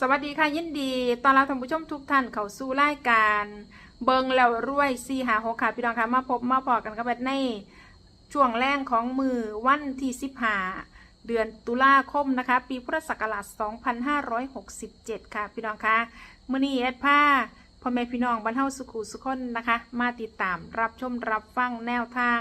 สวัสดีค่ะยินดีตอนรับท่านผู้ชมทุกท่านเข้าสู่รายการเบิงแล้วรวยซีหาหกค่ะพี่น้องค่ะมาพบมาพอกันกับในช่วงแรกของมือวันที่สิบห้าเดือนตุลาคมนะคะ ปีพุทธศักราช 2567 ค่ะพี่น้องค่ะมื่อนี้แอดผ้าพ่อแม่พี่น้องบรรเทาสุขุสุขคนนะคะ มาติดตามรับชมรับฟังแนวทาง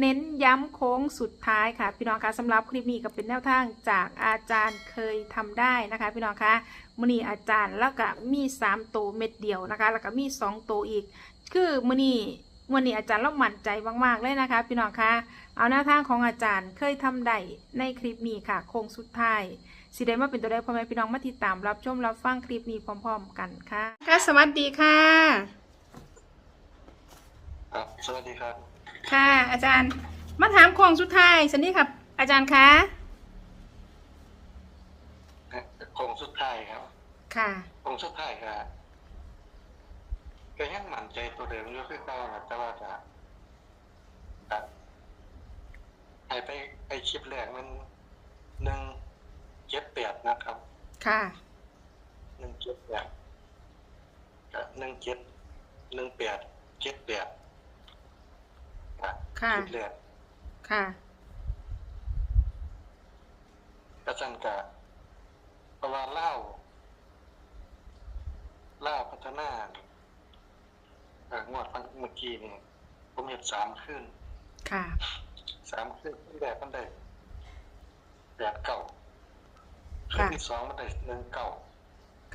เน้นย้ำโค้งสุดท้ายค่ะ พี่น้องคะสำหรับคลิปนี้ก็เป็นแนวทางจากอาจารย์เคยทำได้นะคะ พี่น้องคะมือนี้อาจารย์แล้วก็มี3ตัวเม็ดเดียวนะคะ แล้วก็มี2ตัวอีก คือมือนี้วันนี้อาจารย์เรามั่นใจมากๆเลยนะคะ พี่น้องคะเอาแนวทางของอาจารย์เคยทำได้ในคลิปนี้ค่ะ โค้งสุดท้ายสิได้มาเป็นตัวได้พ่อแม่พี่น้องมาติดตามรับชมรับฟังคลิปนี้พร้อม ๆ กันค่ะค่ะสวัสดีค่ะ ครับ สวัสดีครับ ค่ะ อาจารย์มาถามโค้งสุดท้ายสันนี้ครับ อาจารย์คะโครงสุดท้ายครับ ค่ะโครงสุดท้ายครับก็ยังมั่นใจตัวเดิมอยู่คือเก่านะแต่ว่าจะจะให้ไปไปคลิปแรกมันหนึ่งเจ็ดแปดนะครับ ค่ะหนึ่งเจ็ดแปดกับหนึ่งเจ็ดหนึ่งแปดเจ็ดแปด อะค่ะคลิปแรกค่ะ กระสันกะเพราะว่าเล่าเล่าพัฒนาเอ่องวดเมื่อกี้นี่ผมเห็นสามขึ้นค่ะ สามขึ้นขึ้นแรกมันได้แปดเก่าขึ้นค่ะ ที่สองมันได้หนึ่งเก่า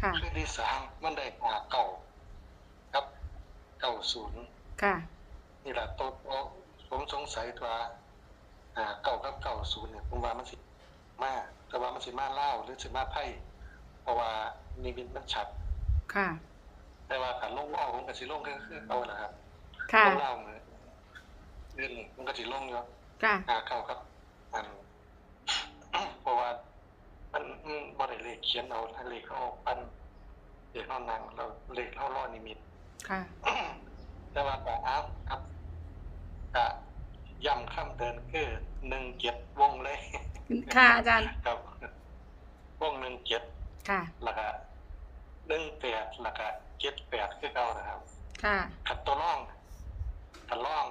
ค่ะ ขึ้นที่สามมันได้ห้าเก่าครับเก่าศูนย์ค่ะ นี่แหละตัว ผมสงสัยว่าอ่าเก่ากับเก่าศูนย์เนี่ยผมว่ามันสิมาแต่ว่ามันสิมาเล่าวหรือสิมาไพ่เพราะว่านิมิตมันชัด ค่ะ แต่ว่าถ้าลงเล่าวผมก็สิลงก็คือเอาแหละครับค่ะลงเล่าวมือเรื่องนี้มันก็สิลงอยู่ค่ะหาเก่าครับอันเพราะว่ามันมันบ่ได้เลขเขียนเอาถ้าเลขเขาปั้นเลขเขาหนังเราเลขเขาล่อนิมิต ค่ะ แต่ว่าก็อ้าวครับก็ ย้ำคำเดินคือหนึ่งเจ็ดวงเลยค่ะอาจารย์ครับวงหนึ่งเจ็ดค่ะแล้วก็หนึ่งแปดแล้วก็เจ็ดแปดคือเก่านะครับ ค่ะขัดตัวร่องขัดร่อง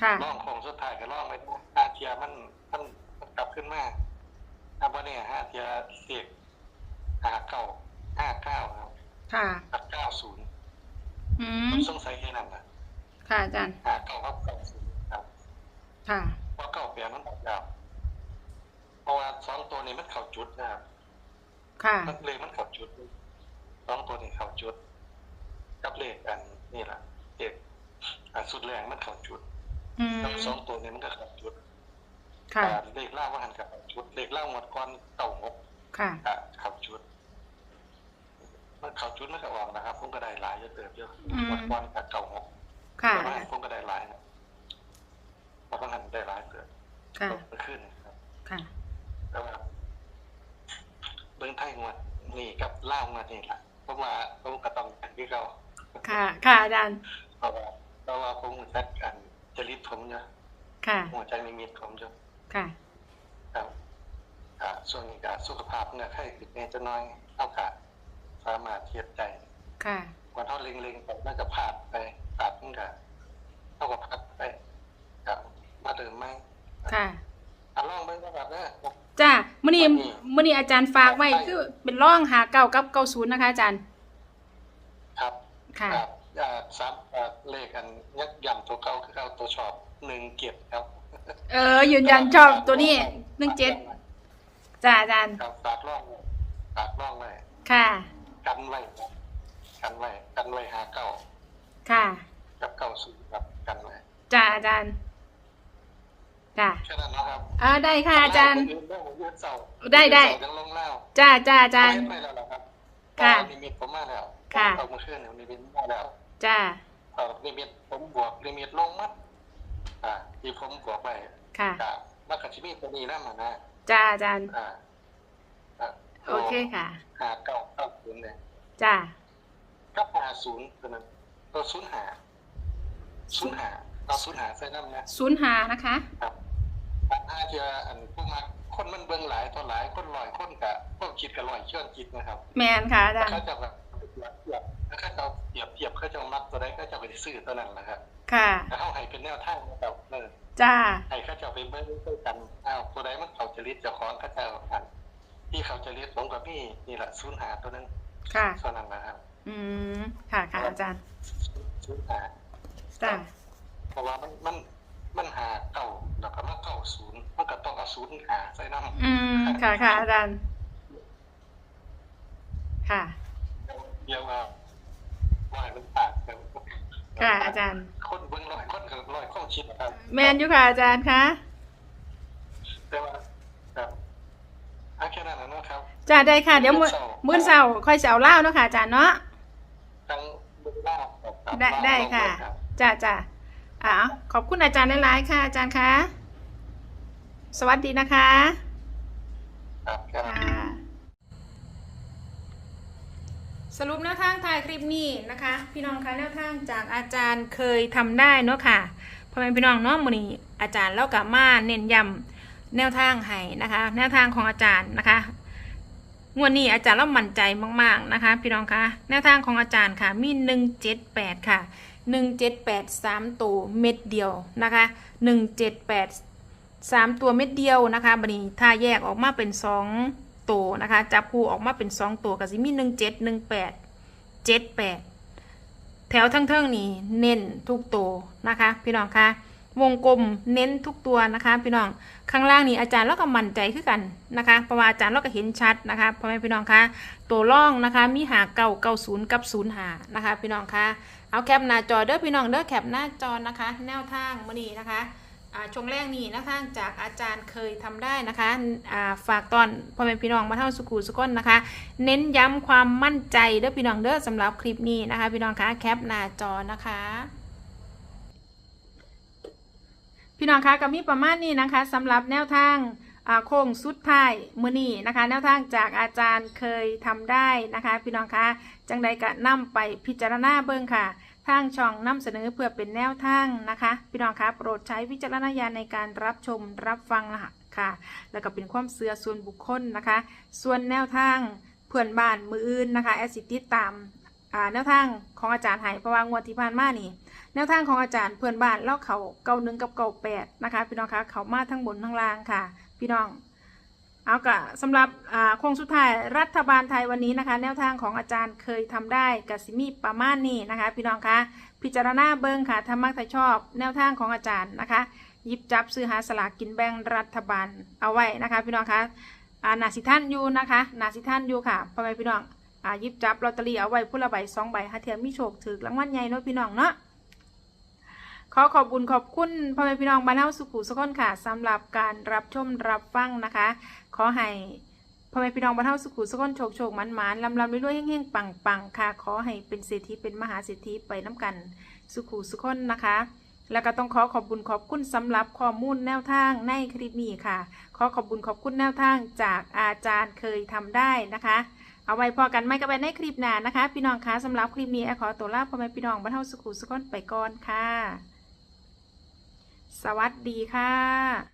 ค่ะร่องโคงสุดท้ายกับร่องไปอาเทียมันมันมันกลับขึ้นมาถ้าว่าเนี่ยห้าเทียเสียกห้าเก้าห้าเก้าครับ ค่ะกับเก้าศูนย์อืมผมสงสัยแค่นั้นนะค่ะอาจารย์ห้าเก้ากับเก้าศูนย์ครับ ค่ะ เพราะเก้าเปลี่ยนมันออกยาวเพราะว่าสองตัวนี้มันเข่าจุดนะครับค่ะมันเลยมันเข่าจุดสองตัวนี้เข่าจุด กับเลขอันนี่แหละเลขอันสุดแรงมันเข่าจุดอืมแล้วสองตัวนี้มันก็เข่าจุดค่ะอ่าเลขล่างว่าหันกับเข่าจุดเลขล่างหมดก้อนเต่าหกค่ะ อะเข่าจุด มันเข่าจุดมันก็ออกนะครับผมก็ได้หลายเยอะเติบเยอะอืม หมดก้อนกับเก่าหกค่ะ แต่ว่าผมก็ได้หลายนะ เพราะว่าหันได้หลายเติบค่ะตกขึ้นนะครับ ค่ะ แต่ว่าเบิ้งไทยงวดนี่กับเล่าวงวดนี่แหละเพราะว่าผมก็ต้องกันที่เขาค่ะ ค่ะอาจารย์ เพราะว่าเพราะว่าผมจัดกันจริตผมเยอะค่ะ หัวใจนิมิตผมเยอะค่ะ ครับอ่าส่วนนี้ก็สุขภาพเนี่ยไข้ขึ้นแน่จะน้อยเอากะสามารถเทียบใจค่ะวันเท่าเล็งๆไปน่าจะพลาดไปพลาดมันก็เท่ากับพลาดไปครับมาเดิมไหม ค่ะอะลองเบิ่งก็แบบนี้จ้ามื่อนี้วันนี้ มื่อนี้อาจารย์ฝากไว้คือเป็นร่องหาเก้ากับเก้าศูนย์นะคะอาจารย์ ครับค่ะ ครับอ่าสามอ่าเลขอันยักษ์ย่ำตัวเก่าคือเอาตัวชอบหนึ่งเก็บครับเออยืนยันชอบตัวนี้หนึ่งเจ็ดจ้าอาจารย์ ครับฝากร่องไว้ฝากร่องไว้ค่ะ กันไว้กันไว้กันไว้หาเก้าค่ะ กับเก้าศูนย์ครับกันไว้จ้าอาจารย์ จ้าแค่นั้นนะครับอ่าได้ค่ะอาจารย์เรื่องของยืดเสาได้ได้เสายังลงเล่าจ้าจ้าอาจารย์ ไม่แล้วเหรอครับค่ะ ตอนนิมิตผมมาแล้วค่ะเอามาขึ้นนิมิตมาแล้วจ้าเออนิมิตผมบวกนิมิตลงมัดอ่าที่ผมบวกไปค่ะอ่ามันก็จะมีตัวนี้นั่นมานะจ้าอาจารย์ อ่าอ่าโอเคค่ะหาเก้าเก้าศูนย์เนี่ยจ้ากับหาศูนย์ตัวนั้นตัวศูนย์หาศูนย์หาเอาศูนย์หาใส่น้ำนะ ศูนย์หานะคะ ครับอัน ห้าเทียอันผู้มักคนมันเบิ่งหลายต่อหลายคนลอยคนกะพวกคิดกับลอยเชื่อนจิตนะครับ แมนค่ะอาจารย์เขาจะแบบเปรียบเทียบถ้าเขาจะเอาเปรียบเทียบเขาจะเอามักตัวใดก็จะไปซื้อตัวนั้นนะครับค่ะแต่เขาให้เป็นแนวทางนะครับเออจ้าให้เขาจะเอาไปเบิ่งด้วยกันอ้าวตัวใดมันเขาจริตเจ้าของเขาจะเอากันที่เขาจริตผมกับพี่นี่แหละศูนย์หาตัวนึงค่ะส่วนนั้นนะครับ อืมค่ะค่ะอาจารย์ศูนย์หาจ้าเพราะว่ามันมันมันหาเก่าแล้วก็มาเก่าศูนย์มันก็ต้อง เอาศูนย์หาใส่น้ำอืมค่ะค่ะอาจารย์ ค่ะเดียวว่าว่าให้มันปากกันค่ะอาจารย์ คนเบิ่งร้อยคนกับร้อยคนคิดนะครับแมนอยู่ค่ะอาจารย์คะแต่ว่าครับเอาแค่นั้นนะเนาะครับจ้าได้ค่ะ เดี๋ยวมื้อมื้อเช้าค่อยจะเอาเหล้าเนาะค่ะอาจารย์เนาะทั้งเบิ่งล่าครับได้ได้ค่ะรับจ้าจ้าอ่าขอบคุณอาจารย์หลายๆค่ะ อาจารย์คะ สวัสดีนะคะครับครับค่ะสรุปแนวทางถ่ายคลิปนี้นะคะ พี่น้องคะแนวทางจากอาจารย์เคยทำได้เนาะค่ะพ่อแม่พี่น้องเนาะมื้อนี้อาจารย์เล่ากลับมาเน้นย้ำแนวทางให้นะคะ แนวทางของอาจารย์นะคะ งวดนี้อาจารย์เล่ามั่นใจมากๆนะคะ พี่น้องคะแนวทางของอาจารย์ค่ะมี 178 ค่ะ 178 3ตัวเม็ดเดียวนะคะ 178 สามตัวเม็ดเดียวนะคะบันนี้ถ้าแยกออกมาเป็นสองตัวนะคะ จับคู่ออกมาเป็นสองตัวก็สิมีหนึ่งเจ็ดหนึ่งแปดเจ็ดแปดแถวทั้งเทิงนี่เน้นทุกตัวนะคะ พี่น้องคะวงกลมเน้นทุกตัวนะคะ พี่น้องข้างล่างนี่อาจารย์เราก็มั่นใจขึ้นกันนะคะเพราะว่าอาจารย์เราก็เห็นชัดนะคะพ่อแม่พี่น้องคะตัวร่องนะคะมีหาเก้าเก้าศูนย์กับศูนย์หานะคะ พี่น้องคะเอาแคปหน้าจอเด้อพี่น้องเด้อแคปหน้าจอนะคะ แนวทางมื่อนี้นะคะ ช่วงแรกนี่นะคะจากอาจารย์เคยทำได้นะคะฝากตอนพ่อแม่พี่น้องมาเท่าสุกูสุก้นนะคะ เน้นย้ำความมั่นใจเด้อพี่น้องเด้อสำหรับคลิปนี้นะคะ พี่น้องคะแคปหน้าจอนะคะพี่น้องคะก็มีประมาณนี้นะคะสำหรับแนวทางโค้งสุดท้ายมือนี้นะคะ แนวทางจากอาจารย์เคยทำได้นะคะ พี่น้องคะจังใดก็นำไปพิจารณาเบิ่งค่ะ ทางช่องนำเสนอเพื่อเป็นแนวทางนะคะ พี่น้องคะโปรดใช้วิจารณญาณในการรับชมรับฟังนะคะค่ะ แล้วก็เป็นความเสื่อส่วนบุคคลนะคะ ส่วนแนวทางเพื่อนบ้านมืออื่นนะคะแอดสิติตามแนวทางของอาจารย์ห้เพราะว่างวดที่ผ่านมานี่ แนวทางของอาจารย์เพื่อนบ้านเล่าเขาเก้าหนึ่งกับเก้าแปดนะคะ พี่น้องคะเขามาทั้งบนทั้งล่างค่ะ พี่น้อง เอากะสำหรับโค้งสุดท้ายรัฐบาลไทยวันนี้นะคะ แนวทางของอาจารย์เคยทำได้กับสิมีประมาณนี้นะคะ พี่น้องคะพิจารณาเบิ้งค่ะถ้ามักถ้าชอบ แนวทางของอาจารย์นะคะหยิบจับซื้อหาสลากกินแบ่งรัฐบาลเอาไว้นะคะ พี่น้องคะนาสิท่านอยู่นะคะนาสิท่านอยู่ค่ะพ่อแม่พี่น้องอ่ายิบจับลอตเตอรี่เอาไว้ผู้ละใบสองใบหาเทียมมีโชคถือรางวัลใหญ่เนาะพี่น้องเนาะ ขอขอบคุญขอบคุณพ่อแม่พี่น้องบ้านเฮาสุขุสุขคนค่ะสำหรับการรับชมรับฟังนะคะ ขอให้พ่อแม่พี่น้องบ้านเฮาสุขุสุขคนโชคโชคมันมันลำลำรวยๆเฮงๆปังปังๆ ค่ะ ขอให้เป็นเศรษฐีเป็นมหาเศรษฐีไปน้ำกันสุขุสุขคนนะคะ แล้วก็ต้องขอขอบคุญขอบคุณสำหรับข้อมูลแนวทางในคลิปนี้ค่ะ ขอขอบคุญขอบคุณแนวทางจากอาจารย์เคยทำได้นะคะเอาไว้พอกันไม่กันไปในคลิปหน้านะคะ พี่น้องคะสำหรับคลิปนี้แอขอตัวลาพ่อแม่พี่น้องบ้านเฮาสุขุสุขคนไปก่อนค่ะ สวัสดีค่ะ